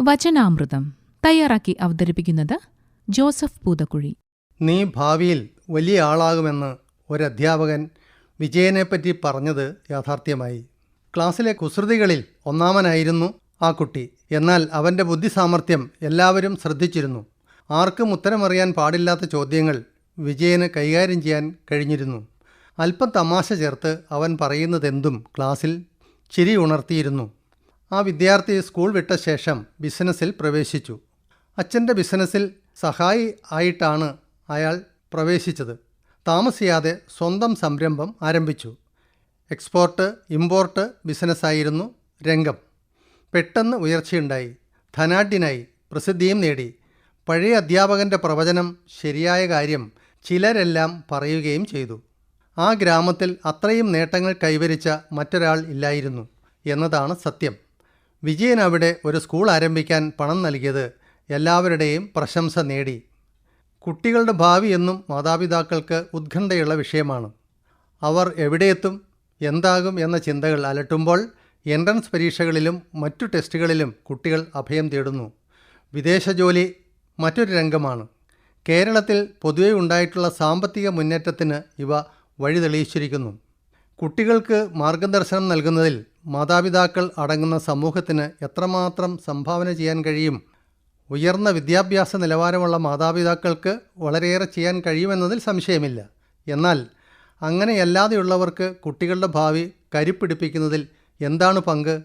വചനാമൃതം തയ്യാറാക്കി അവതരിപ്പിക്കുന്നത് ജോസഫ് പൂതക്കുഴി. നീ ഭാവിയിൽ വലിയ ആളാകുമെന്ന് ഒരധ്യാപകൻ വിജയനെപ്പറ്റി പറഞ്ഞത് യാഥാർത്ഥ്യമായി. ക്ലാസ്സിലെ കുസൃതികളിൽ ഒന്നാമനായിരുന്നു ആ കുട്ടി. എന്നാൽ അവന്റെ ബുദ്ധിസാമർഥ്യം എല്ലാവരും ശ്രദ്ധിച്ചിരുന്നു. ആർക്കും ഉത്തരമറിയാൻ പാടില്ലാത്ത ചോദ്യങ്ങൾ വിജയന് കൈകാര്യം ചെയ്യാൻ കഴിഞ്ഞിരുന്നു. അല്പം തമാശ ചേർത്ത് അവൻ പറയുന്നതെന്തും ക്ലാസ്സിൽ ചിരി ഉണർത്തിയിരുന്നു. ആ വിദ്യാർത്ഥി സ്കൂൾ വിട്ട ശേഷം ബിസിനസ്സിൽ പ്രവേശിച്ചു. അച്ഛന്റെ ബിസിനസ്സിൽ സഹായി ആയിട്ടാണ് അയാൾ പ്രവേശിച്ചത്. താമസിയാതെ സ്വന്തം സംരംഭം ആരംഭിച്ചു. എക്സ്പോർട്ട് ഇമ്പോർട്ട് ബിസിനസ്സായിരുന്നു രംഗം. പെട്ടെന്ന് ഉയർച്ചയുണ്ടായി. ധനാഢ്യനായി പ്രസിദ്ധിയും നേടി. പഴയ അധ്യാപകന്റെ പ്രവചനം ശരിയായ കാര്യം ചിലരെല്ലാം പറയുകയും ചെയ്തു. ആ ഗ്രാമത്തിൽ അത്രയും നേട്ടങ്ങൾ കൈവരിച്ച മറ്റൊരാൾ ഇല്ലായിരുന്നു എന്നതാണ് സത്യം. വിജയൻ അവിടെ ഒരു സ്കൂൾ ആരംഭിക്കാൻ പണം നൽകിയത് എല്ലാവരുടെയും പ്രശംസ നേടി. കുട്ടികളുടെ ഭാവി എന്നും മാതാപിതാക്കൾക്ക് ഉത്കണ്ഠയുള്ള വിഷയമാണ്. അവർ എവിടെയെത്തും എന്താകും എന്ന ചിന്തകൾ അലട്ടുമ്പോൾ എൻട്രൻസ് പരീക്ഷകളിലും മറ്റു ടെസ്റ്റുകളിലും കുട്ടികൾ അഭയം തേടുന്നു. വിദേശ ജോലി മറ്റൊരു രംഗമാണ്. കേരളത്തിൽ പൊതുവെ ഉണ്ടായിട്ടുള്ള സാമ്പത്തിക മുന്നേറ്റത്തിന് ഇവ വഴിതെളിയിച്ചിരിക്കുന്നു. കുട്ടികൾക്ക് മാർഗദർശനം നൽകുന്നതിൽ മാതാപിതാക്കൾ അടങ്ങുന്ന സമൂഹത്തിന് എത്രമാത്രം സംഭാവന ചെയ്യാൻ കഴിയും? ഉയർന്ന വിദ്യാഭ്യാസ നിലവാരമുള്ള മാതാപിതാക്കൾക്ക് വളരെയേറെ ചെയ്യാൻ കഴിയുമെന്നതിൽ സംശയമില്ല. എന്നാൽ അങ്ങനെയല്ലാതെയുള്ളവർക്ക് കുട്ടികളുടെ ഭാവി കരിപ്പിടിപ്പിക്കുന്നതിൽ എന്താണ് പങ്ക്?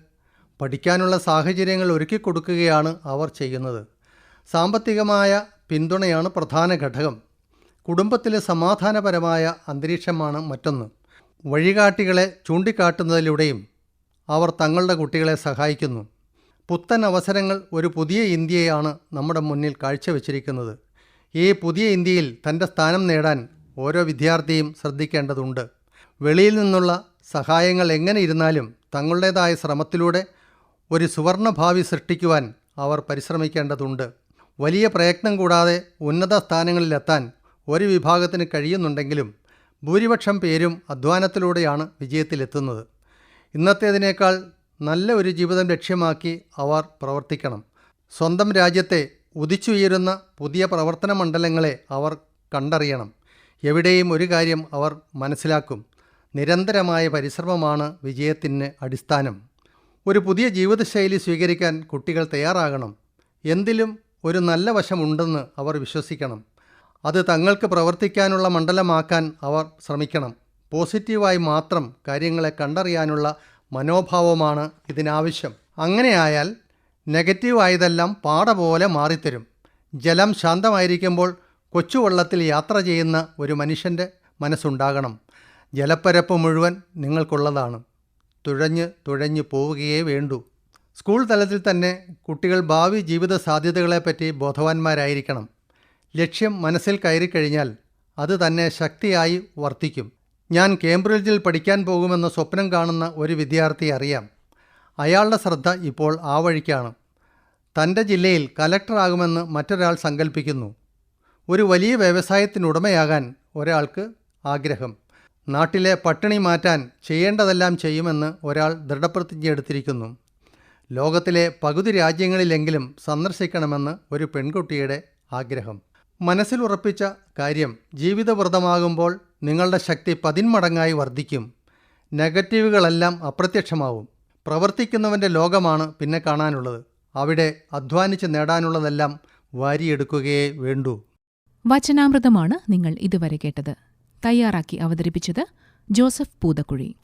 പഠിക്കാനുള്ള സാഹചര്യങ്ങൾ ഒരുക്കി കൊടുക്കുകയാണ് അവർ ചെയ്യുന്നത്. സാമ്പത്തികമായ പിന്തുണയാണ് പ്രധാന ഘടകം. കുടുംബത്തിലെ സമാധാനപരമായ അന്തരീക്ഷമാണ് മറ്റൊന്ന്. വഴികാട്ടികളെ ചൂണ്ടിക്കാട്ടുന്നതിലൂടെയും അവർ തങ്ങളുടെ കുട്ടികളെ സഹായിക്കുന്നു. പുത്തൻ അവസരങ്ങൾ ഒരു പുതിയ ഇന്ത്യയാണ് നമ്മുടെ മുന്നിൽ കാഴ്ചവെച്ചിരിക്കുന്നത്. ഈ പുതിയ ഇന്ത്യയിൽ തന്റെ സ്ഥാനം നേടാൻ ഓരോ വിദ്യാർത്ഥിയും ശ്രദ്ധിക്കേണ്ടതുണ്ട്. വെളിയിൽ നിന്നുള്ള സഹായങ്ങൾ എങ്ങനെ ഇരുന്നാലും തങ്ങളുടേതായ ശ്രമത്തിലൂടെ ഒരു സുവർണ ഭാവി സൃഷ്ടിക്കുവാൻ അവർ പരിശ്രമിക്കേണ്ടതുണ്ട്. വലിയ പ്രയത്നം കൂടാതെ ഉന്നത സ്ഥാനങ്ങളിലെത്താൻ ഒരു വിഭാഗത്തിന് കഴിയുന്നുണ്ടെങ്കിലും ഭൂരിപക്ഷം പേരും അധ്വാനത്തിലൂടെയാണ് വിജയത്തിലെത്തുന്നത്. ഇന്നത്തേതിനേക്കാൾ നല്ല ഒരു ജീവിതം ലക്ഷ്യമാക്കി അവർ പ്രവർത്തിക്കണം. സ്വന്തം രാജ്യത്തെ ഉദിച്ചുയരുന്ന പുതിയ പ്രവർത്തന മണ്ഡലങ്ങളെ അവർ കണ്ടറിയണം. എവിടെയും ഒരു കാര്യം അവർ മനസ്സിലാക്കും. നിരന്തരമായ പരിശ്രമമാണ് വിജയത്തിന് അടിസ്ഥാനം. ഒരു പുതിയ ജീവിതശൈലി സ്വീകരിക്കാൻ കുട്ടികൾ തയ്യാറാകണം. എന്തിലും ഒരു നല്ല വശമുണ്ടെന്ന് അവർ വിശ്വസിക്കണം. അത് തങ്ങൾക്ക് പ്രവർത്തിക്കാനുള്ള മണ്ഡലമാക്കാൻ അവർ ശ്രമിക്കണം. പോസിറ്റീവായി മാത്രം കാര്യങ്ങളെ കണ്ടറിയാനുള്ള മനോഭാവമാണ് ഇതിനാവശ്യം. അങ്ങനെയായാൽ നെഗറ്റീവായതെല്ലാം പാട പോലെ മാറിത്തരും. ജലം ശാന്തമായിരിക്കുമ്പോൾ കൊച്ചുവള്ളത്തിൽ യാത്ര ചെയ്യുന്ന ഒരു മനുഷ്യന്റെ മനസ്സുണ്ടാകണം. ജലപ്പരപ്പ് മുഴുവൻ നിങ്ങൾക്കുള്ളതാണ്. തുഴഞ്ഞ് തുഴഞ്ഞ് പോവുകയേ വേണ്ടൂ. സ്കൂൾ തലത്തിൽ തന്നെ കുട്ടികൾ ഭാവി ജീവിത സാധ്യതകളെപ്പറ്റി ബോധവാന്മാരായിരിക്കണം. ലക്ഷ്യം മനസ്സിൽ കയറിക്കഴിഞ്ഞാൽ അത് തന്നെ ശക്തിയായി വർത്തിക്കും. ഞാൻ കേംബ്രിഡ്ജിൽ പഠിക്കാൻ പോകുമെന്ന സ്വപ്നം കാണുന്ന ഒരു വിദ്യാർത്ഥി അറിയാം. അയാളുടെ ശ്രദ്ധ ഇപ്പോൾ ആ വഴിക്കാണ്. തന്റെ ജില്ലയിൽ കലക്ടറാകുമെന്ന് മറ്റൊരാൾ സങ്കല്പിക്കുന്നു ഒരു വലിയ വ്യവസായത്തിനുടമയാകാൻ ഒരാൾക്ക് ആഗ്രഹം. നാട്ടിലെ പട്ടിണി മാറ്റാൻ ചെയ്യേണ്ടതെല്ലാം ചെയ്യുമെന്ന് ഒരാൾ ദൃഢപ്രതിജ്ഞ എടുത്തിരിക്കുന്നു. ലോകത്തിലെ പകുതി രാജ്യങ്ങളിലെങ്കിലും സന്ദർശിക്കണമെന്ന് ഒരു പെൺകുട്ടിയുടെ ആഗ്രഹം. മനസ്സിലുറപ്പിച്ച കാര്യം ജീവിതവ്രതമാകുമ്പോൾ നിങ്ങളുടെ ശക്തി പതിന്മടങ്ങായി വർദ്ധിക്കും. നെഗറ്റീവുകളെല്ലാം അപ്രത്യക്ഷമാവും. പ്രവർത്തിക്കുന്നവന്റെ ലോകമാണ് പിന്നെ കാണാനുള്ളത്. അവിടെ അധ്വാനിച്ച് നേടാനുള്ളതെല്ലാം വാരിയെടുക്കുകയേ വേണ്ടൂ. വചനാമൃതമാണ് നിങ്ങൾ ഇതുവരെ കേട്ടത്. തയ്യാറാക്കി അവതരിപ്പിച്ചത് ജോസഫ് പൂതക്കുഴി.